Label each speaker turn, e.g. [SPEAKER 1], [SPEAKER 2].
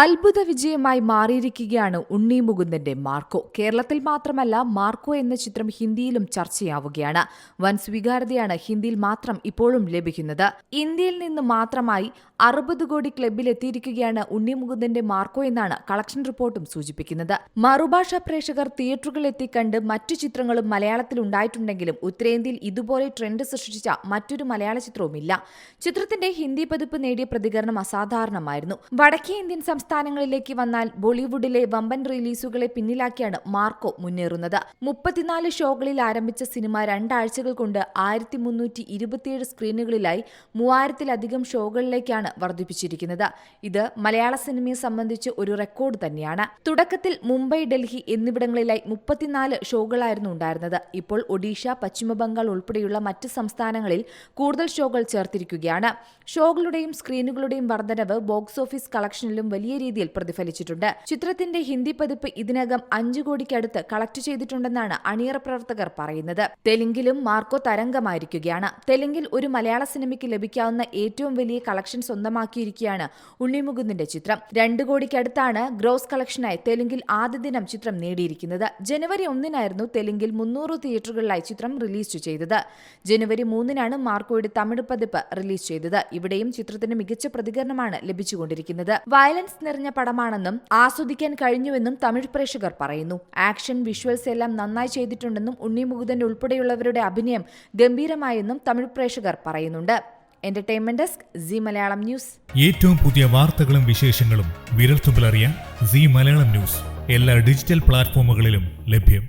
[SPEAKER 1] അത്ഭുത വിജയമായി മാറിയിരിക്കുകയാണ് ഉണ്ണി മുകുന്ദന്റെ മാർക്കോ. കേരളത്തിൽ മാത്രമല്ല മാർക്കോ എന്ന ചിത്രം ഹിന്ദിയിലും ചർച്ചയാവുകയാണ്. വൻ സ്വീകാര്യതയാണ് ഹിന്ദിയിൽ മാത്രം ഇപ്പോഴും ലഭിക്കുന്നത്. ഇന്ത്യയിൽ നിന്ന് മാത്രമായി അറുപത് കോടി ക്ലബിൽ എത്തിയിരിക്കുകയാണ് ഉണ്ണി മുകുന്ദന്റെ മാർക്കോ എന്നാണ് കളക്ഷൻ റിപ്പോർട്ടും സൂചിപ്പിക്കുന്നത്. മറുഭാഷ പ്രേക്ഷകർ തിയേറ്ററുകളിലെത്തി കണ്ട് മറ്റു ചിത്രങ്ങളും മലയാളത്തിൽ ഉണ്ടായിട്ടുണ്ടെങ്കിലും ഉത്തരേന്ത്യയിൽ ഇതുപോലെ ട്രെൻഡ് സൃഷ്ടിച്ച മറ്റൊരു മലയാള ചിത്രവുമില്ല. ചിത്രത്തിന്റെ ഹിന്ദി പതിപ്പ് നേടിയ പ്രതികരണം അസാധാരണമായിരുന്നു. വടക്കേ ഇന്ത്യൻ സംസ്ഥാനങ്ങളിലേക്ക് വന്നാൽ ബോളിവുഡിലെ വമ്പൻ റിലീസുകളെ പിന്നിലാക്കിയാണ് മാർക്കോ മുന്നേറുന്നത്. മുപ്പത്തിനാല് ഷോകളിൽ ആരംഭിച്ച സിനിമ രണ്ടാഴ്ചകൾ കൊണ്ട് ആയിരത്തി മുന്നൂറ്റി ഇരുപത്തിയേഴ് സ്ക്രീനുകളിലായി മൂവായിരത്തിലധികം ഷോകളിലേക്കാണ് വർദ്ധിപ്പിച്ചിരിക്കുന്നത്. ഇത് മലയാള സിനിമയെ സംബന്ധിച്ച് ഒരു റെക്കോർഡ് തന്നെയാണ്. തുടക്കത്തിൽ മുംബൈ ഡൽഹി എന്നിവിടങ്ങളിലായി മുപ്പത്തിനാല് ഷോകളായിരുന്നു ഉണ്ടായിരുന്നത്. ഇപ്പോൾ ഒഡീഷ പശ്ചിമബംഗാൾ ഉൾപ്പെടെയുള്ള മറ്റ് സംസ്ഥാനങ്ങളിൽ കൂടുതൽ ഷോകൾ ചേർത്തിരിക്കുകയാണ്. ഷോകളുടെയും സ്ക്രീനുകളുടെയും വർദ്ധനവ് ബോക്സ് ഓഫീസ് കളക്ഷനിലും വലിയ രീതിയിൽ പ്രതിഫലിച്ചിട്ടുണ്ട്. ചിത്രത്തിന്റെ ഹിന്ദി പതിപ്പ് ഇതിനകം അഞ്ചു കോടിക്കടുത്ത് കളക്ട് ചെയ്തിട്ടുണ്ടെന്നാണ് അണിയറ പ്രവർത്തകർ പറയുന്നത്. തെലുങ്കിലും മാർക്കോ തരംഗമായിരിക്കുകയാണ്. തെലുങ്കിൽ ഒരു മലയാള സിനിമയ്ക്ക് ലഭിക്കാവുന്ന ഏറ്റവും വലിയ കളക്ഷൻ സ്വന്തമാക്കിയിരിക്കുകയാണ് ഉണ്ണിമുകുന്ദിന്റെ ചിത്രം. രണ്ടു കോടിക്കടുത്താണ് ഗ്രോസ് കളക്ഷനായി തെലുങ്കിൽ ആദ്യ ദിനം ചിത്രം നേടിയിരിക്കുന്നത്. ജനുവരി ഒന്നിനായിരുന്നു തെലുങ്കിൽ മുന്നൂറ് തിയേറ്ററുകളിലായി ചിത്രം റിലീസ് ചെയ്തത്. ജനുവരി മൂന്നിനാണ് മാർക്കോയുടെ തമിഴ് പതിപ്പ് റിലീസ് ചെയ്തത്. ഇവിടെയും ചിത്രത്തിന് മികച്ച പ്രതികരണമാണ് ലഭിച്ചുകൊണ്ടിരിക്കുന്നത്. വയലൻസ് നിറഞ്ഞ പടമാണെന്നും ആസ്വദിക്കാൻ കഴിഞ്ഞുവെന്നും തമിഴ് പ്രേക്ഷകർ പറയുന്നു. ആക്ഷൻ വിഷ്വൽസ് എല്ലാം നന്നായി ചെയ്തിട്ടുണ്ടെന്നും ഉണ്ണി മുകുന്ദൻ ഉൾപ്പെടെയുള്ളവരുടെ അഭിനയം ഗംഭീരമായെന്നും തമിഴ് പ്രേക്ഷകർ പറയുന്നുണ്ട്. Entertainment desk Zee Malayalam news
[SPEAKER 2] ഏറ്റവും പുതിയ വാർത്തകളും വിശേഷങ്ങളും വിരൽ തുമ്പിലറിയാൻ സി മലയാളം ന്യൂസ് എല്ലാ ഡിജിറ്റൽ പ്ലാറ്റ്ഫോമുകളിലും ലഭ്യം.